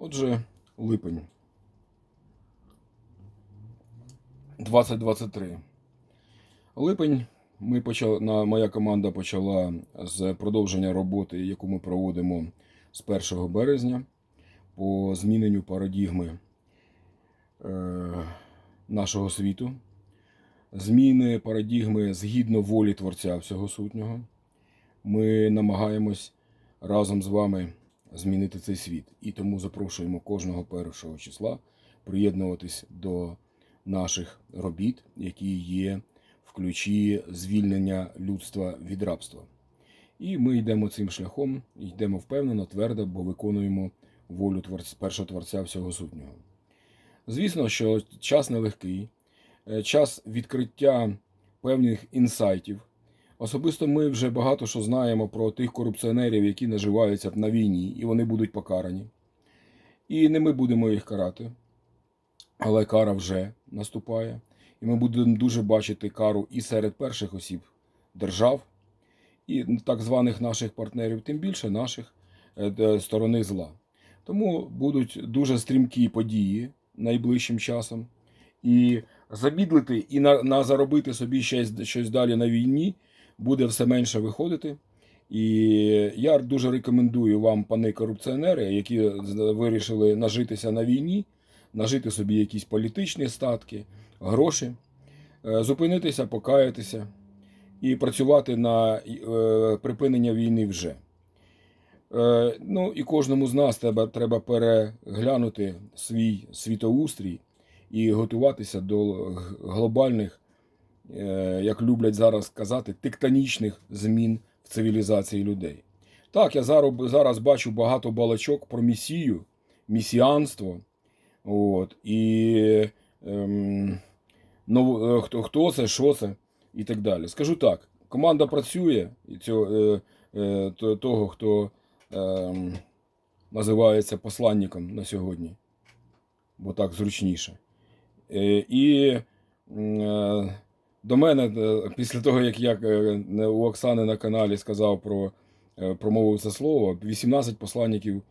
Отже, липень 2023. Липень ми почали, на, моя команда почала з продовження роботи, яку ми проводимо з 1 березня по зміненню парадігми е, нашого світу. Зміни парадігми згідно волі Творця всього сутнього. Ми намагаємось разом з вами змінити цей світ. І тому запрошуємо кожного першого числа приєднуватись до наших робіт, які є в ключі звільнення людства від рабства. І ми йдемо цим шляхом, йдемо впевнено, твердо, бо виконуємо волю першого творця всього сутнього. Звісно, що час нелегкий, е, час відкриття певних інсайтів. Особисто ми вже багато що знаємо про тих корупціонерів, які наживаються на війні, і вони будуть покарані. І не ми будемо їх карати, але кара вже наступає. І ми будемо дуже бачити кару і серед перших осіб держав, і так званих наших партнерів, тим більше наших е, сторони зла. Тому будуть дуже стрімкі події найближчим часом. І забідлити і на, на заробити собі щось, щось далі на війні буде все менше виходити. І я дуже рекомендую вам, пани корупціонери, які вирішили нажитися на війні, нажити собі якісь політичні статки, гроші, е, зупинитися, покаятися і працювати на е, припинення війни вже. Е, Ну і кожному з нас треба, треба переглянути свій світоустрій і готуватися до глобальних, як люблять зараз казати, тектонічних змін в цивілізації людей. Так, я зараз, бачу багато балачок про місію, місіанство. От, і ем, ну, е, хто, хто це, що це і так далі. Скажу так: команда працює цього, е, е, того, хто ем, називається посланником на сьогодні, бо так зручніше. Е, і е, до мене, е, після того, як я е, у Оксани на каналі сказав про е, промовив це слово, 18 посланників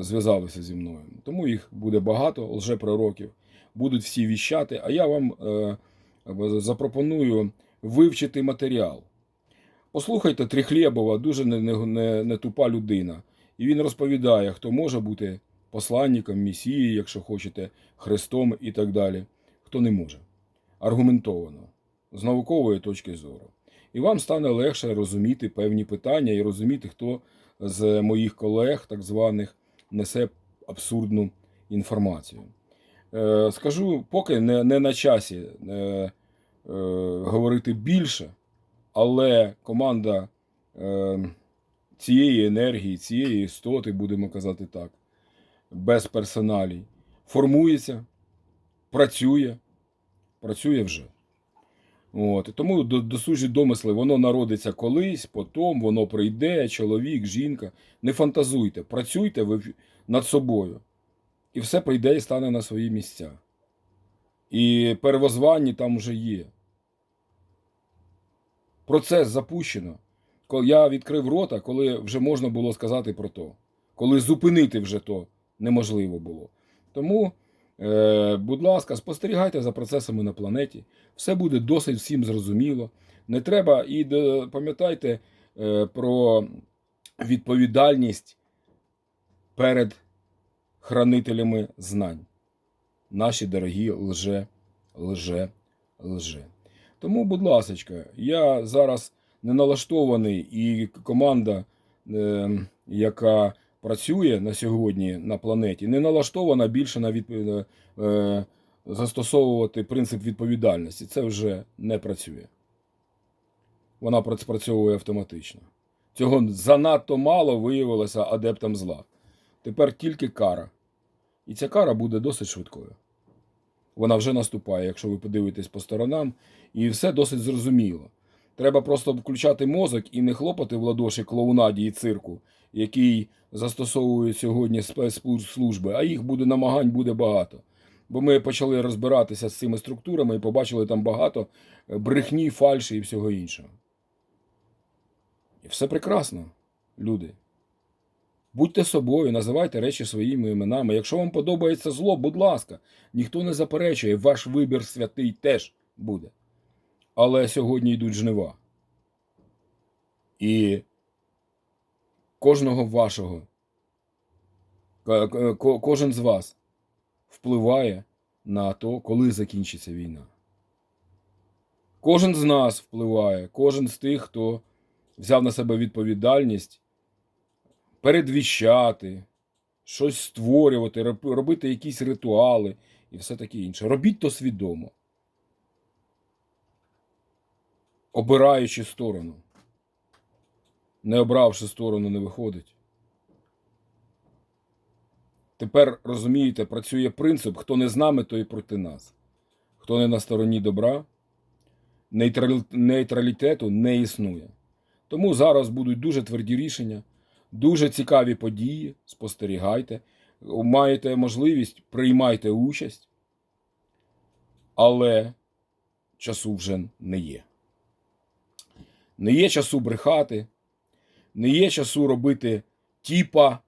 зв'язалися зі мною. Тому їх буде багато, лжепророків, будуть всі віщати, а я вам запропоную вивчити матеріал. Послухайте Трихлєбова, дуже не, не, не, тупа людина. І він розповідає, хто може бути посланником, місією, якщо хочете, Христом і так далі, хто не може. Аргументовано, з наукової точки зору. І вам стане легше розуміти певні питання і розуміти, хто з моїх колег, так званих, несе абсурдну інформацію. Е, скажу, поки не, не на часі е, е, говорити більше, але команда е, цієї енергії, цієї істоти, будемо казати так, без персоналій, формується, працює, працює вже. От. Тому до- досужі домисли, воно народиться колись, потім воно прийде, чоловік, жінка. Не фантазуйте, працюйте ви над собою. І все прийде і стане на свої місця. І первозванні там вже є. Процес запущено. Я відкрив рота, коли вже можна було сказати про то. Коли зупинити вже то неможливо було. Тому, будь ласка, спостерігайте за процесами на планеті. Все буде досить всім зрозуміло. Не треба і пам'ятайте е, про відповідальність перед хранителями знань. Наші дорогі лже, лже, лже. Тому, будь ласка, я зараз не налаштований, і команда, е, яка працює на сьогодні на планеті, не налаштована більше на від, е, е, застосовувати принцип відповідальності. Це вже не працює. Вона прац- спрацьовує автоматично. Цього занадто мало виявилося адептам зла. Тепер тільки кара. І ця кара буде досить швидкою. Вона вже наступає, якщо ви подивитесь по сторонам, і все досить зрозуміло. Треба просто включати мозок і не хлопати в ладоші клоунаді і цирку, який застосовують сьогодні спецслужби, а їх буде намагань буде багато. Бо ми почали розбиратися з цими структурами і побачили там багато е, брехні, фальші і всього іншого. І все прекрасно, люди. Будьте собою, називайте речі своїми іменами. Якщо вам подобається зло, будь ласка, ніхто не заперечує, ваш вибір святий теж буде. Але сьогодні йдуть жнива. І кожного вашого, кожен з вас впливає на то, коли закінчиться війна. Кожен з нас впливає, кожен з тих, хто взяв на себе відповідальність передвіщати, щось створювати, робити якісь ритуали і все таке інше. Робіть то свідомо, обираючи сторону. Не обравши сторону, не виходить. Тепер розумієте, працює принцип: хто не з нами, той проти нас. Хто не на стороні добра, нейтралітету не існує. Тому зараз будуть дуже тверді рішення, дуже цікаві події. Спостерігайте, маєте можливість, приймайте участь, але часу вже не є. Не є часу брехати, не є часу робити тіпа,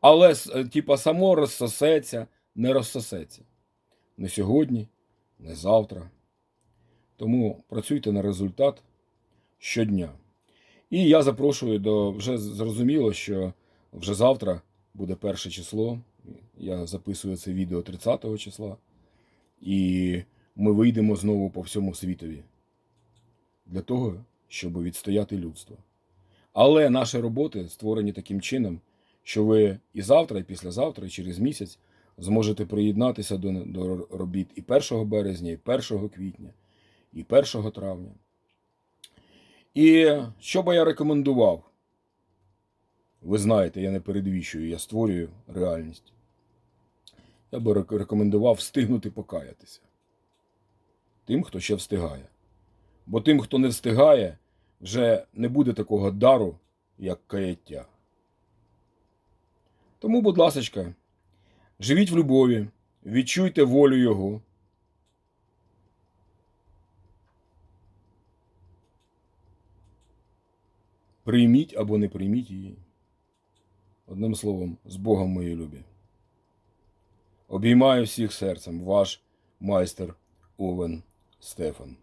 але тіпа само розсосеться, не розсосеться. Не сьогодні, не завтра. Тому працюйте на результат щодня. І я запрошую до вже зрозуміло, що вже завтра буде перше число. Я записую це відео 30 числа. І ми вийдемо знову по всьому світові для того, щоб відстояти людство. Але наші роботи створені таким чином, що ви і завтра, і післязавтра, і через місяць зможете приєднатися до, до робіт і 1 березня, і 1 квітня, і 1 травня. І що би я рекомендував? Ви знаєте, я не передвіщую, я створюю реальність. Я би рекомендував встигнути покаятися. Тим, хто ще встигає. Бо тим, хто не встигає, вже не буде такого дару, як каяття. Тому, будь ласочка, живіть в любові, відчуйте волю Його. Прийміть або не прийміть її. Одним словом, з Богом мої любі. Обіймаю всіх серцем, ваш майстер Овен Стефан.